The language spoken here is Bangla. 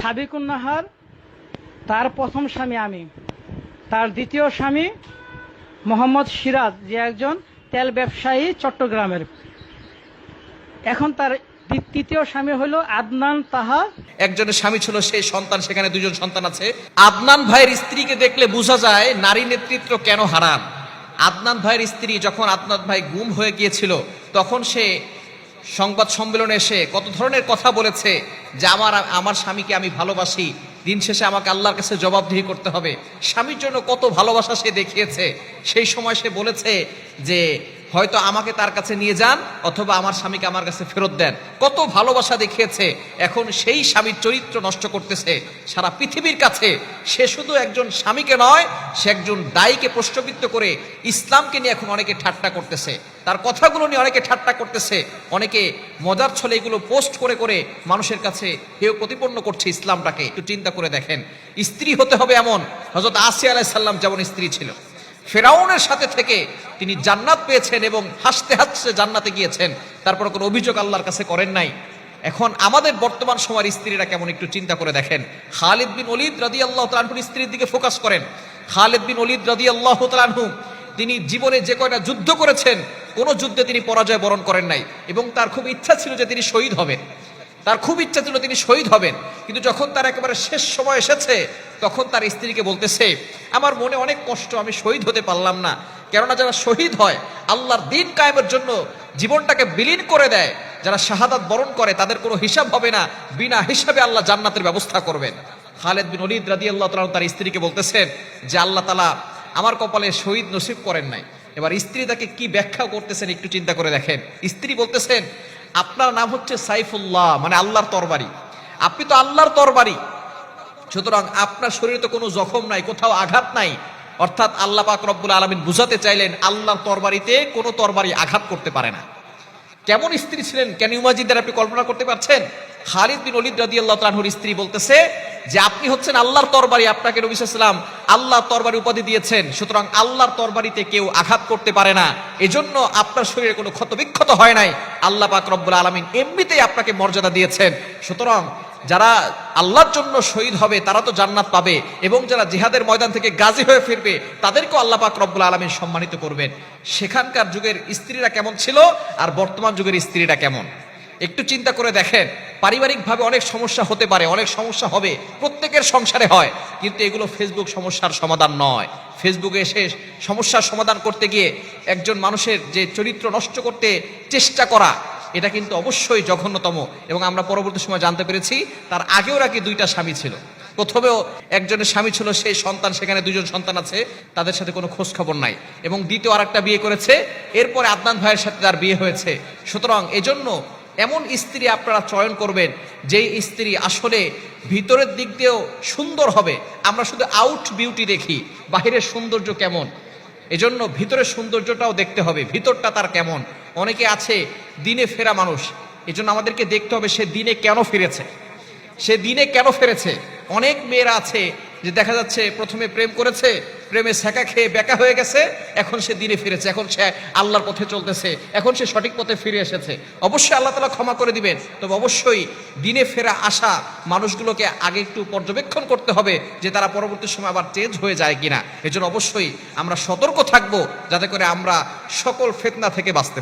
সাবিকুন নাহার তার প্রথম স্বামী আমি। তার দ্বিতীয় স্বামী মোহাম্মদ সিরাজ, যে একজন তেল ব্যবসায়ী চট্টগ্রামের। এখন তার তৃতীয় স্বামী হলো আদনান তাহা। একজনের স্বামী ছিল, সেই সন্তান, সেখানে দুজন সন্তান আছে। আদনান ভাইয়ের স্ত্রীকে দেখলে বোঝা যায় নারী নেতৃত্ব কেন হারাম। আদনান ভাইয়ের স্ত্রী যখন আদনান ভাই গুম হয়ে গিয়েছিল, তখন সে সংবাদ সম্মেলনে এসে কত ধরনের কথা বলেছে যে আমার আমার স্বামীকে আমি ভালোবাসি। দিন শেষে আমাকে আল্লাহর কাছে জবাবদিহি করতে হবে। স্বামীর জন্য কত ভালোবাসা সে দেখিয়েছে। সেই সময় সে বলেছে যে হয়তো আমাকে তার কাছে নিয়ে যান অথবা আমার স্বামীকে আমার কাছে ফেরত দেন। কত ভালোবাসা দেখিয়েছে। এখন সেই স্বামীর চরিত্র নষ্ট করতেছে সারা পৃথিবীর কাছে। সে শুধু একজন স্বামীকে নয়, সে একজন দায়ীকে প্রশ্নবিদ্ধ করে ইসলামকে নিয়ে এখন অনেকে ঠাট্টা করতেছে। তার কথাগুলো নিয়ে অনেকে ঠাট্টা করতেছে। অনেকে মজার ছলে এগুলো পোস্ট করে করে মানুষের কাছে কেউ প্রতিপন্ন করছে ইসলামটাকে। একটু চিন্তা করে দেখেন। স্ত্রী হতে হবে এমন। হজরত আসিয়া আলাইসাল্লাম যেমন স্ত্রী ছিল। ফেরাউনের সাথে থেকে তিনি জান্নাত পেয়েছেন এবং হাসতে হাসতে জান্নাতে গিয়েছেন। তারপর কোনো অভিযোগ আল্লাহর কাছে করেন নাই। এখন আমাদের বর্তমান সময়ের স্ত্রীরা কেমন একটু চিন্তা করে দেখেন। খালিদ বিন অলিদ রাদি আল্লাহ তালাহুর স্ত্রীর দিকে ফোকাস করেন। খালিদ বিন অলিদ রাদি আল্লাহ তালাহু তিনি জীবনে যে কয়টা যুদ্ধ করেছেন, কোনো যুদ্ধে তিনি পরাজয় বরণ করেন নাই এবং তার খুব ইচ্ছা ছিল যে তিনি শহীদ হবেন। তার খুব ইচ্ছা ছিল তিনি শহীদ হবেন। কিন্তু যখন তার একেবারে শেষ সময় এসেছে, তখন তার স্ত্রীকে বলতেছে, আমার মনে অনেক কষ্ট, আমি শহীদ হতে পারলাম না। কেননা যারা শহীদ হয়, আল্লাহর দিন কায়েমের জন্য জীবনটাকে বিলীন করে দেয়। যারা শাহাদাত বরণ করে, তাদের কোনো হিসাব হবে না। বিনা হিসাবে আল্লাহ জান্নাতের ব্যবস্থা করবেন। খালেদ বিন অলিদ রাদি আল্লাহ তালা তার স্ত্রীকে বলতেছেন যে, আল্লাহ তালা আমার কপালে শহীদ নসিব করেন নাই। এবার স্ত্রী তাকে কি ব্যাখ্যা করতেছেন একটু চিন্তা করে দেখেন। স্ত্রী বলতেছেন আপনার নাম হচ্ছে সাইফুল্লাহ মানে আল্লাহর তরবারি। আপনি তো আল্লাহর তরবারি। সুতরাং আপনার শরীরে তো কোনো জখম নাই, কোথাও আঘাত নাই। অর্থাৎ আল্লাহ পাক রব্বুল আলমিন বুঝাতে চাইলেন, আল্লাহর তরবারিতে কোনো তরবারি আঘাত করতে পারে না। কেমন স্ত্রী ছিলেন? কেন ইমাজিদের আপনি কল্পনা করতে পারছেন? খালিদ বিন অলিদ রাদি আল্লাহ তানহুর স্ত্রী বলতেছে যে আপনি হচ্ছেন আল্লাহর তরবারি আপনাকে নবী সাল্লাম আল্লাহ তরবারি উপাধি দিয়েছেন। সুতরাং আল্লাহর তরবারিতে কেউ আঘাত করতে পারে না। এজন্য আপনার শরীরে কোনো ক্ষতবিক্ষত হয় নাই। আল্লাহ পাক রব্বুল আলমিন এমনিতেই আপনাকে মর্যাদা দিয়েছেন। সুতরাং যারা আল্লাহর জন্য শহীদ হবে, তারা তো জান্নাত পাবে এবং যারা জিহাদের ময়দান থেকে গাজী হয়ে ফিরবে, তাদেরকেও আল্লাহ পাক রব্বুল আলমিন সম্মানিত করবেন। সেখানকার যুগের স্ত্রীরা কেমন ছিল আর বর্তমান যুগের স্ত্রীরা কেমন? একটু চিন্তা করে দেখেন, পারিবারিকভাবে অনেক সমস্যা হতে পারে, অনেক সমস্যা হবে, প্রত্যেকের সংসারে হয়, কিন্তু এগুলো ফেসবুক সমস্যার সমাধান নয়। ফেসবুকে এসে সমস্যার সমাধান করতে গিয়ে একজন মানুষের যে চরিত্র নষ্ট করতে চেষ্টা করা, এটা কিন্তু অবশ্যই জঘন্যতম এবং আমরা পরবর্তী সময় জানতে পেরেছি, তার আগেও নাকি দুইটা স্বামী ছিল। প্রথমেও একজনের স্বামী ছিল, সেই সন্তান, সেখানে দুজন সন্তান আছে, তাদের সাথে কোনো খোঁজ খবর নাই এবং দ্বিতীয় আরেকটা বিয়ে করেছে, এরপরে আদনান ভাইয়ের সাথে তার বিয়ে হয়েছে। সুতরাং এজন্য এমন স্ত্রী আপনারা চয়ন করবেন, যেই স্ত্রী আসলে ভিতরের দিক দিয়েও সুন্দর হবে। আমরা শুধু আউট বিউটি দেখি, বাহিরের সৌন্দর্য কেমন? এজন্য ভিতরের সৌন্দর্যটাও দেখতে হবে, ভিতরটা তার কেমন? অনেকে আছে, দিনে ফেরা মানুষ, এজন্য আমাদেরকে দেখতে হবে সে দিনে কেন ফিরেছে। সে দিনে কেন ফিরেছে? অনেক মেয়েরা আছে যে দেখা যাচ্ছে প্রথমে প্রেম করেছে, প্রেমে শেখা খেয়ে বেকা হয়ে গেছে, এখন সে দিনে ফিরেছে, এখন সে আল্লাহর পথে চলতেছে, এখন সে সঠিক পথে ফিরে এসেছে অবশ্যই আল্লাহ তালা ক্ষমা করে দিবেন, তবে অবশ্যই দিনে ফেরা আসা মানুষগুলোকে আগে একটু পর্যবেক্ষণ করতে হবে যে তারা পরবর্তী সময় আবার চেঞ্জ হয়ে যায় কিনা এজন্য অবশ্যই আমরা সতর্ক থাকব, যাতে করে আমরা সকল ফেতনা থেকে বাঁচতে।